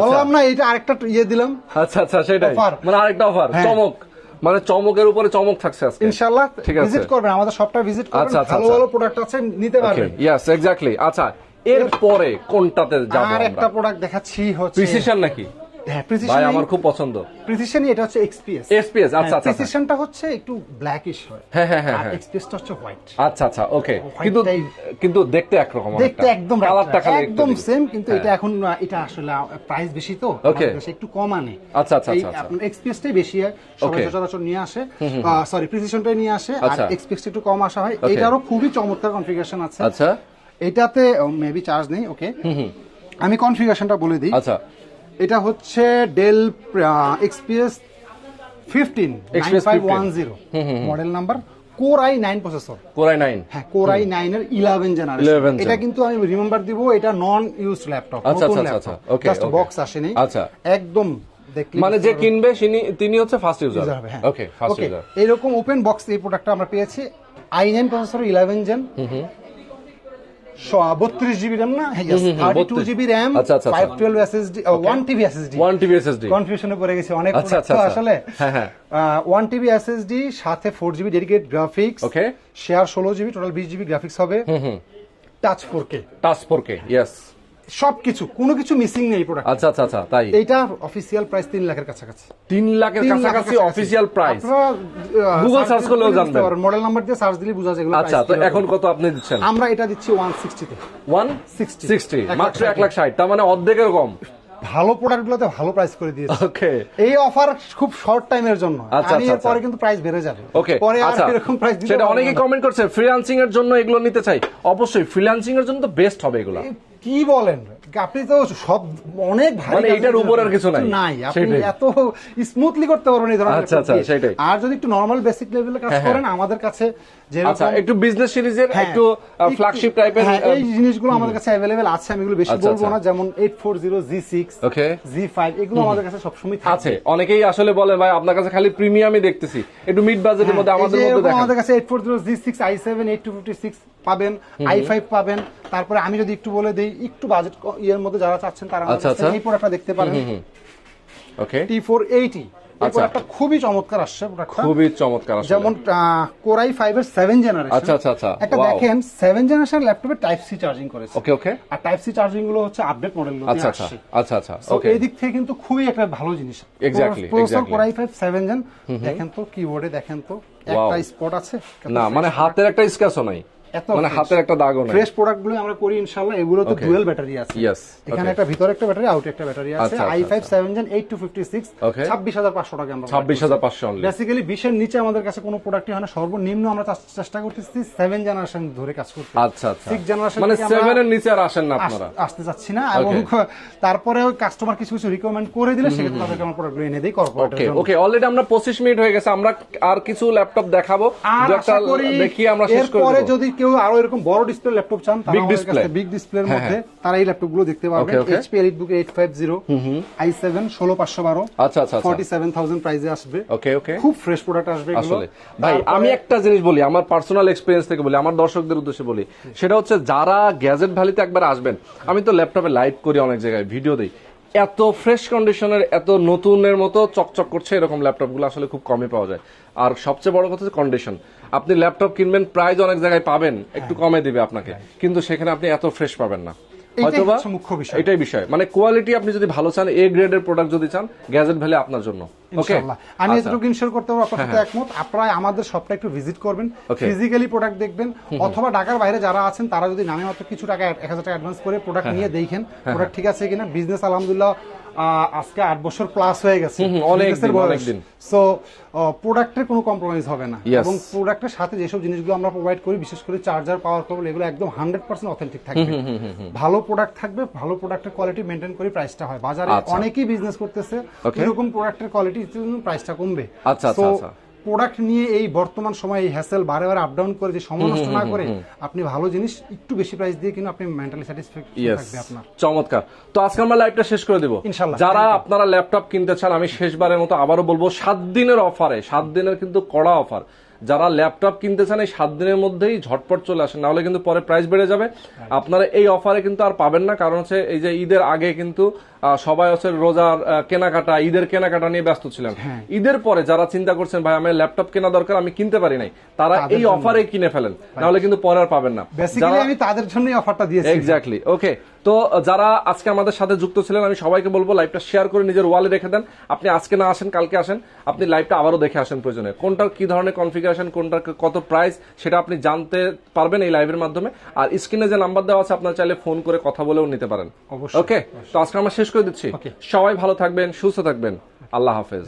বললাম না এটা আরেকটা ইয়ে দিলাম। আচ্ছা আচ্ছা সেটাই। মানে আরেকটা অফার হ্যাঁ। চমক। মানে চমকের উপরে চমক থাকছে আজকে। ইনশাল্লাহ ঠিক আছে। ভিজিট করবেন আমাদের সবটা ভিজিট করবেন আচ্ছা, আচ্ছা, ভালো আচ্ছা। ভালো প্রোডাক্ট আছে নিতে পারবেন। ইয়েস এক্স্যাক্টলি আচ্ছা এরপরে কোনটাতে যাব আর একটা প্রোডাক্ট দেখাচ্ছি হচ্ছে প্রিসিশন নাকি? হ্যাঁ ভাই আমার খুব পছন্দ। প্রিসিশনই এটা হচ্ছে এক্সপিএস এসপিএস আচ্ছা আচ্ছা আচ্ছা। প্রিসিশনটা হচ্ছে একটু ব্ল্যাকিশ হয়। হ্যাঁ হ্যাঁ হ্যাঁ আর হ্যাঁ। এক্সপিএসটা হচ্ছে হোয়াইট আচ্ছা আচ্ছা ওকে কিন্তু কিন্তু দেখতে একরকম দেখতে একদম কালারটা খালি একদম সেম কিন্তু হ্যাঁ। এটা এখন এটা আসলে প্রাইস বেশি তো দেশে একটু কম আনে। আচ্ছা, আচ্ছা, আচ্ছা, আচ্ছা। আপনার এক্সপিএসটাই বেশি হয় সবাই সচরাচর নিয়ে আসে। সরি প্রিসিশনটাই নিয়ে আসে আর আচ্ছা। এক্সপিএসটা একটু কম আসা হয়। এটারও খুবই চমৎকার কনফিগারেশন আছে। আচ্ছা। এটাতে মেবি চার্জ নেই ওকে আমি কনফিগারেশনটা বলে দিই। আচ্ছা। এটা হচ্ছে Dell XPS fifteen one zero model number core i nine processor core i nine হ্যাঁ কোর আই নাইন এর ইলেভেন 11 জেনারেশন এটা কিন্তু আমি রিমেম্বার দিব এটা নন ইউজ ল্যাপটপ আচ্ছা, নতুন আচ্ছা, ল্যাপটপ আচ্ছা, জাস্ট বক্স আসেনি। আচ্ছা। একদম মানে যে কিনবে তিনি- হচ্ছে ফার্স্ট ইউজার হবে, হ্যাঁ। ওকে ফার্স্ট ইউজার এরকম ওপেন বক্স এই প্রোডাক্টটা আমরা পেয়েছি। I nine processor eleven gen বত্রিশ জিবি র্যাম না? Thirty two 32 GB RAM five. Twelve SSD one TB SSD one SSD কনফিউশনে পড়ে গেছে অনেক আচ্ছা, আচ্ছা, আচ্ছা। আসলে। ওয়ান টিবি এসএসডি সাথে four GB dedicate graphics okay share ষোলো জিবি টোটাল বিশ জিবি গ্রাফিক্স হবে। Touch four K touch four K yes সবকিছু কোনো কিছু মিসিং নেই প্রোডাক্ট আচ্ছা আচ্ছা আচ্ছা তাই। এইটা অফিসিয়াল প্রাইস তিন লাখের কাছাকাছি। লাখের কাছাকাছি অফিসিয়াল প্রাইস Google search করলেও জানবেন। মডেল নাম্বার দিয়ে সার্চ দিলে বোঝা যায় এগুলো আচ্ছা তো এখন কত আপনি দিচ্ছেন? আমরা এটা দিচ্ছি মাত্র লাখ ষাট তার মানে অর্ধেকের কম। ভালো প্রোডাক্ট গুলোতে ভালো প্রাইস করে দিয়েছে। ওকে এই অফার খুব শর্ট টাইমের জন্য। আচ্ছা, আমি আচ্ছা, এরপরে আচ্ছা। কিন্তু প্রাইস বেড়ে যাবে। ওকে পরে আর আচ্ছা। এরকম প্রাইস সেটা অনেকেই কমেন্ট করছে ফ্রিল্যান্সিং এর জন্য এগুলো নিতে চাই। অবশ্যই ফ্রিল্যান্সিং এর জন্য তো বেস্ট হবে এগুলো। কি বলেন? আপনি তো সব অনেক ভারী মানে জন্য উপর আর কিছু নাই। নাই। আপনি এত স্মুথলি করতে পারবেন এই ধরনের আচ্ছা, আচ্ছা, সেটাই। আর যদি একটু নরমাল বেসিক লেভেলে কাজ হ্যাঁ, হ্যাঁ। করেন আমাদের কাছে আচ্ছা একটু বিজনেস সিরিজের হ্যাঁ, একটু ফ্ল্যাগশিপ টাইপের এই জিনিসগুলো আমাদের কাছে আছে আমি এগুলো বেশি আচ্ছা, বলব আচ্ছা। না। যেমন eight four zero G six okay G five এগুলো আমাদের কাছে সবসময় থাকে। আছে। অনেকেই আসলে বলে ভাই আপনার কাছে খালি প্রিমিয়ামই দেখতেছি। একটু মিড বাজেটের মধ্যে আমাদের মধ্যে দেখেন। আমাদের কাছে eight four zero G six i seven eight two fifty six পাবেন আই ফাইভ পাবেন। তারপরে আমি যদি একটু বলে দিই একটু বাজেট ইয়ের মধ্যে যারা চাচ্ছেন তারা আচ্ছা, আচ্ছা। এই প্রোডাক্টটা দেখতে পারেন। Okay T four eighty. প্রোডাক্টটা খুবই চমৎকার আসছে খুবই চমৎকার আসলে। যেমন কোরাই ফাইভ এর সেভেন জেনারেশন আচ্ছা, আচ্ছা, আচ্ছা। একটা দেখেন সেভেন জেনারেশন ল্যাপটপে টাইপ সি চার্জিং করেছে। ওকে ওকে আর টাইপ সি চার্জিংগুলো হচ্ছে আপডেট মডেলগুলো আচ্ছা আচ্ছা। আচ্ছা আচ্ছা। ওকে এই দিক থেকে কিন্তু খুবই একটা ভালো জিনিস। Exactly, processor core i five seven gen দেখেন তো কিবোর্ডে দেখেন তো। একটা স্পট আছে। না মানে হাতের একটা স্ক্র্যাচও নাই। মানে হাতের একটা দাগও নাই। ফ্রেশ প্রোডাক্টগুলো আমরা করি ইনশাল্লাহ এগুলো তো. ডুয়েল ব্যাটারি আছে। এখানে একটা ভিতরে একটা ব্যাটারি আউট একটা ব্যাটারি আছে। আচ্ছা, আচ্ছা, i five seven gen eight two fifty six Okay. ছাব্বিশ হাজার পাঁচশো টাকা আমরা ছাব্বিশ হাজার পাঁচশো অনলি বেসিক্যালি বিশের নিচে আমাদের কাছে কোনো প্রোডাক্টই হয় না সর্বনিম্ন আমরা চেষ্টা করতেছি সেভেন জেনারেশন ধরে কাজ করতে। আচ্ছা আচ্ছা। Six generation মানে থেকে আমরা সেভেন এর নিচে আর আসেন না আপনারা? আসতে চাচ্ছি না এবং তারপরে কাস্টমার কিছু কিছু রিকমেন্ড করে দিলে সেক্ষেত্রে তাদেরকে আমরা প্রোডাক্ট এনে দিই কর্পোরেটের ওকে ওকে অলরেডি আমরা পঁচিশ মিনিট হয়ে গেছে আমরা আর কিছু ল্যাপটপ দেখাবো। আর দু একটা দেখিয়ে আমরা শেষ করে এরপরে যদি কেউ আরও এরকম বড় ডিসপ্লে ল্যাপটপ চান Big display। বিগ ডিসপ্লের হ্যাঁ, মধ্যে তারা এই ল্যাপটপগুলো দেখতে পারবেন. HP EliteBook eight five zero i seven ষোলো পাঁচশো বারো। আচ্ছা আচ্ছা আচ্ছা। ফর্টি সেভেন থাউজেন্ড প্রাইসে আসবে। ওকে ওকে খুব ফ্রেশ প্রোডাক্ট আসবে এগুলো। আসলে। ভাই আমি একটা জিনিস বলি আমার পার্সোনাল এক্সপিরিয়েন্স থেকে বলি আমার দর্শকদের উদ্দেশ্যে বলি। সেটা হচ্ছে যারা গ্যাজেট ভ্যালিতে একবার আসবেন আমি তো ল্যাপটপে লাইভ করি অনেক জায়গায় ভিডিও দিই। এত ফ্রেশ কন্ডিশনের এত নতুনের মতো চকচক করছে এরকম ল্যাপটপগুলো আসলে খুব কমই পাওয়া যায়। আর সবচেয়ে বড় কথা হচ্ছে কন্ডিশন আপনি ল্যাপটপ কিনবেন প্রাইজ অনেক জায়গায় পাবেন একটু কমে দিবে আপনাকে। কিন্তু সেখানে আপনি এত ফ্রেশ পাবেন না। হয়তোবা মুখ্য বিষয়। এটাই বিষয়। মানে কোয়ালিটি আপনি যদি ভালো চান এ গ্রেডের প্রোডাক্ট যদি চান গ্যাজেট ভ্যালি আপনার জন্য। ওকে আমি এতটুকু ইনশিওর করতে পারব আপনার সাথে একমত। আপনারা আমাদের শপটা একটু ভিজিট করবেন. ফিজিক্যালি প্রোডাক্ট দেখবেন অথবা ঢাকার বাইরে যারা আছেন তারা যদি নামে মাত্র কিছু টাকা এক হাজার টাকা অ্যাডভান্স করে প্রোডাক্ট নিয়ে দেখেন প্রোডাক্ট ঠিক আছে কিনা। বিজনেস আলহামদুলিল্লাহ আজকে আট বছর প্লাস হয়ে গেছে অনেক দিন। সো প্রোডাক্টের কোনো কম্প্রোমাইজ হবে না এবং প্রোডাক্টের সাথে যেসব জিনিসগুলো আমরা প্রোভাইড করি বিশেষ করে চার্জার পাওয়ার কেবল এগুলো একদম হান্ড্রেড পার্সেন্ট অথেন্টিক থাকবে ভালো প্রোডাক্ট থাকবে ভালো প্রোডাক্টের কোয়ালিটি মেনটেন করে প্রাইসটা হয় বাজারে আচ্ছা। অনেকেই বিজনেস করতেছে. এরকম প্রোডাক্টের কোয়ালিটি প্রাইসটা কমবে আচ্ছা, আচ্ছা, আচ্ছা। প্রোডাক্ট নিয়ে এই বর্তমান সময়ে এই হ্যাসেল বারে বারে আপ ডাউন করে যে সময় নষ্ট না করে আপনি ভালো জিনিস একটু বেশি প্রাইস দিয়ে কিন্তু আপনি মেন্টালি স্যাটিসফ্যাকশন থাকবে আপনার। চমৎকার। তো আজকে আমরা লাইভটা শেষ করে দেব। ইনশাআল্লাহ যারা আপনারা ল্যাপটপ কিনতে চান আমি শেষবারের মতো আবারও বলব সাত দিনের অফারে সাত দিনের কিন্তু কড়া অফার যারা ল্যাপটপ কিনতে চান এই সাত দিনের মধ্যেই ঝটপট চলে আসেন নাহলে কিন্তু পরে প্রাইস বেড়ে যাবে। আপনারা এই অফারে কিন্তু আর পাবেন না কারণ হচ্ছে এই যে ঈদের আগে কিন্তু সবাই হচ্ছে রোজার কেনাকাটা ঈদের কেনাকাটা নিয়ে ব্যস্ত ছিলেন। হ্যাঁ। ঈদের পরে যারা চিন্তা করছেন ভাই আমার ল্যাপটপ কেনা দরকার আমি কিনতে পারি নাই। তারা এই অফারে কিনে ফেলেন। নাহলে কিন্তু পরে আর পাবেন না। আমি তাদের জন্যই অফারটা দিয়েছি। এক্স্যাক্টলি ওকে তো যারা আজকে আমাদের সাথে যুক্ত ছিলেন আমি সবাইকে বলব লাইভটা শেয়ার করে নিজের ওয়ালে রেখে দেন। আপনি আজকে না আসেন কালকে আসেন আপনি লাইভটা আবারও দেখে আসেন প্রয়োজনে। কোনটার কি ধরনের কনফিগারেশন কোনটার কত প্রাইস সেটা আপনি জানতে পারবেন এই লাইভের মাধ্যমে। আর স্ক্রিনে যে নাম্বার দেওয়া আছে আপনার চাইলে ফোন করে কথা বলেও নিতে পারেন। ওকে তো আজকে আমরা শেষ করে দিচ্ছি। সবাই ভালো থাকবেন সুস্থ থাকবেন। আল্লাহ হাফেজ।